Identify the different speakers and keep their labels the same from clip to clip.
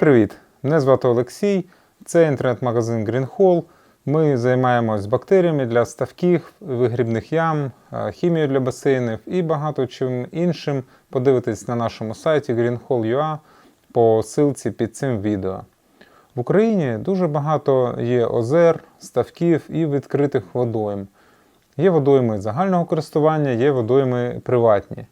Speaker 1: привіт! Мене звати Олексій. Це інтернет-магазин Green Hall. Ми займаємось бактеріями для ставків, вигрібних ям, е, хімією для басейнів і багато чим іншим. Подивитись на нашому сайті greenhole.ua по ссылці під цим відео. В Україні дуже багато є озер, ставків і відкритих водойм. Є водойми загального користування, є водойми приватні.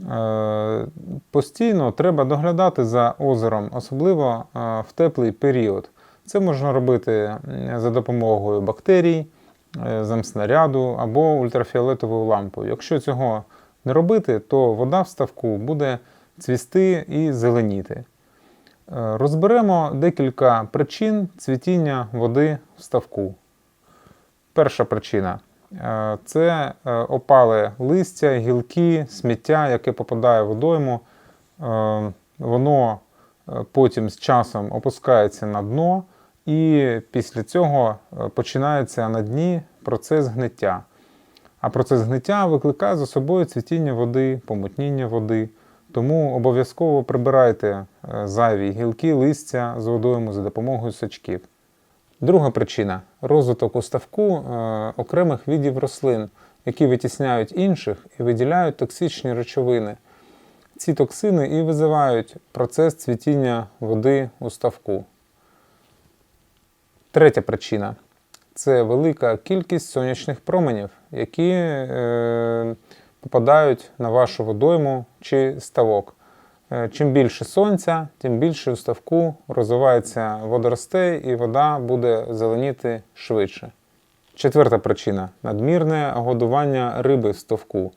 Speaker 1: Е, Постійно треба доглядати за озером, особливо е, в теплий період. Це можна робити за допомогою бактерій, е, замснаряду або ультрафіолетовою лампою. Якщо цього не робити, то вода в ставку буде цвісти і зеленіти. Розберемо декілька причин цвітіння води в ставку. Перша причина це е, опале листя, гілки, сміття, яке попадає в водойму. Е, Воно е, потім з часом опускається на дно, і після цього е, починається на дні процес гниття. А процес гниття викликає за собою цвітіння води, помутніння води. Тому обов'язково прибирайте е, зайві гілки, листя з водойму за допомогою сачків. Друга причина розвиток у ставку е, окремих видів рослин, які витісняють інших і виділяють токсичні речовини. Ці токсини і визивають процес цвітіння води у ставку. Третя причина це велика кількість сонячних променів, які е, попадають на вашу водойму чи ставок. Е, Чим більше сонця, тим більше у ставку розвивається водоростей і вода буде зеленіти швидше. Четверта причина надмірне годування риби в ставку.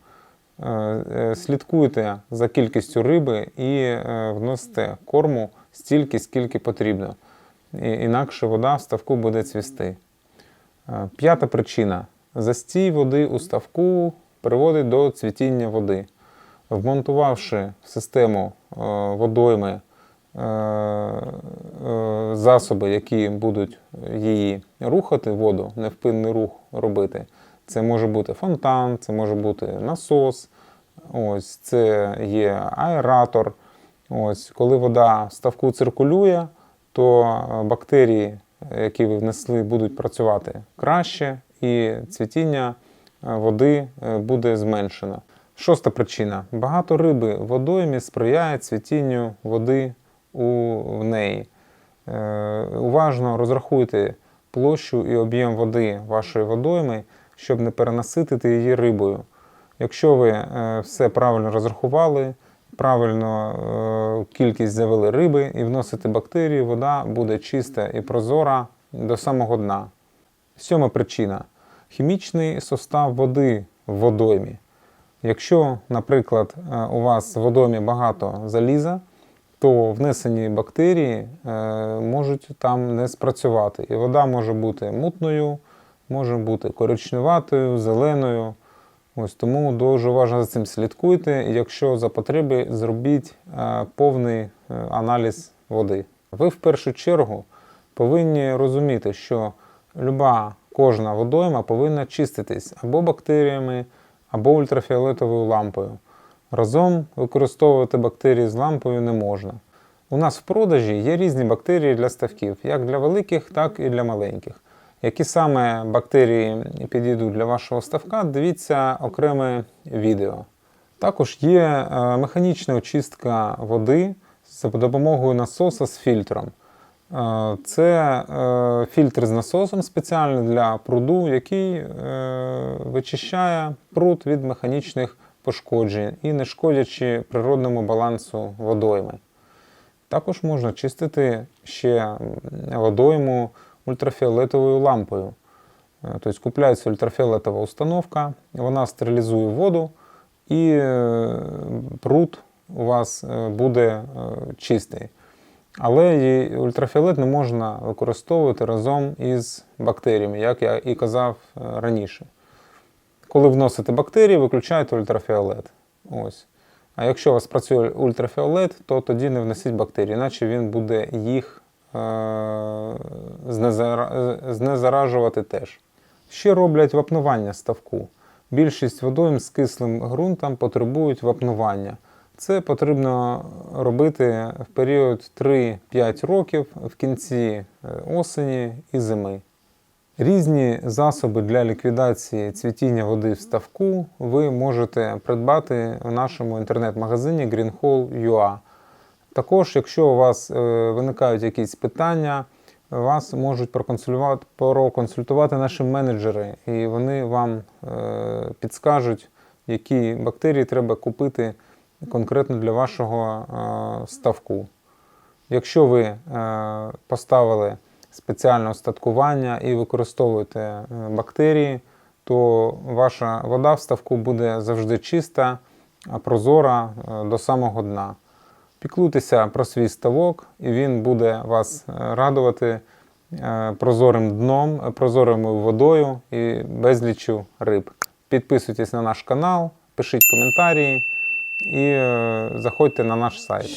Speaker 1: Е, е, Слідкуйте за кількістю риби і вносите корму стільки, скільки потрібно. Інакше вода в ставку буде цвісти. П'ята причина застій води у ставку приводить до цвітіння води. Вмонтувавши в систему е, водойми е, е, засоби, які будуть її рухати, воду, невпинний рух робити. Це може бути фонтан, це може бути насос, ось, це є аератор. Ось, коли вода в ставку циркулює, то бактерії, які ви внесли, будуть працювати краще, і цвітіння води буде зменшено. Шоста причина: багато риби в водоймі сприяє цвітінню води у в неї. Е, уважно розрахуйте площу і об'єм води вашої водойми, щоб не перенаситити її рибою. Якщо ви е, все правильно розрахували, правильно е, кількість завели риби і вносите бактерії, вода буде чиста і прозора до самого дна. Сьома причина хімічний состав води в водоймі. Якщо, наприклад, е, у вас в водоймі багато заліза, то внесені бактерії е, можуть там не спрацювати. І вода може бути мутною, може бути коричневатою, зеленою. Ось тому дуже уважно за цим слідкуйте. Якщо за потреби, зробіть е, повний аналіз води. Ви в першу чергу повинні розуміти, що люба кожна водойма повинна чиститись або бактеріями, або ультрафіолетовою лампою. Разом використовувати бактерії з лампою не можна. У нас в продажі є різні бактерії для ставків, як для великих, так і для маленьких. Які саме бактерії підійдуть для вашого ставка, дивіться окреме відео. Також є е, механічна очистка води за допомогою насоса з фільтром. Це е, фільтр з насосом спеціальний для пруду, який е, вичищає пруд від механічних пошкоджень і не шкодячи природному балансу водойми. Також можна чистити ще водойму ультрафіолетовою лампою. Е, Тобто купляється ультрафіолетова установка, вона стерилізує воду, і пруд у вас буде чистий. Але і ультрафіолет не можна використовувати разом із бактеріями, як я і казав е, раніше. Коли вносите бактерії, виключайте ультрафіолет. Ось. А якщо у вас працює ультрафіолет, то тоді не внесіть бактерії, іначе він буде їх е- знезара- знезаражувати теж. Ще роблять вапнування ставку. Більшість водойм з кислим ґрунтом потребують вапнування. Це потрібно робити в період 3-5 років в кінці е, осені і зими. Різні засоби для ліквідації цвітіння води в ставку ви можете придбати в нашому інтернет-магазині greenhole.ua. Також, якщо у вас е, виникають якісь питання, вас можуть проконсультувати, проконсультувати наші менеджери, і вони вам е, підскажуть, які бактерії треба купити конкретно для вашого е, ставку. Якщо ви е, поставили спеціальне остаткування і використовуєте е, бактерії, то ваша вода в ставку буде завжди чиста, прозора до самого дна. Піклуйтеся про свій ставок, і він буде вас радувати прозорим дном, прозорою водою і безліччю риб. Підписуйтесь на наш канал, пишіть коментарі і е, заходьте на наш сайт.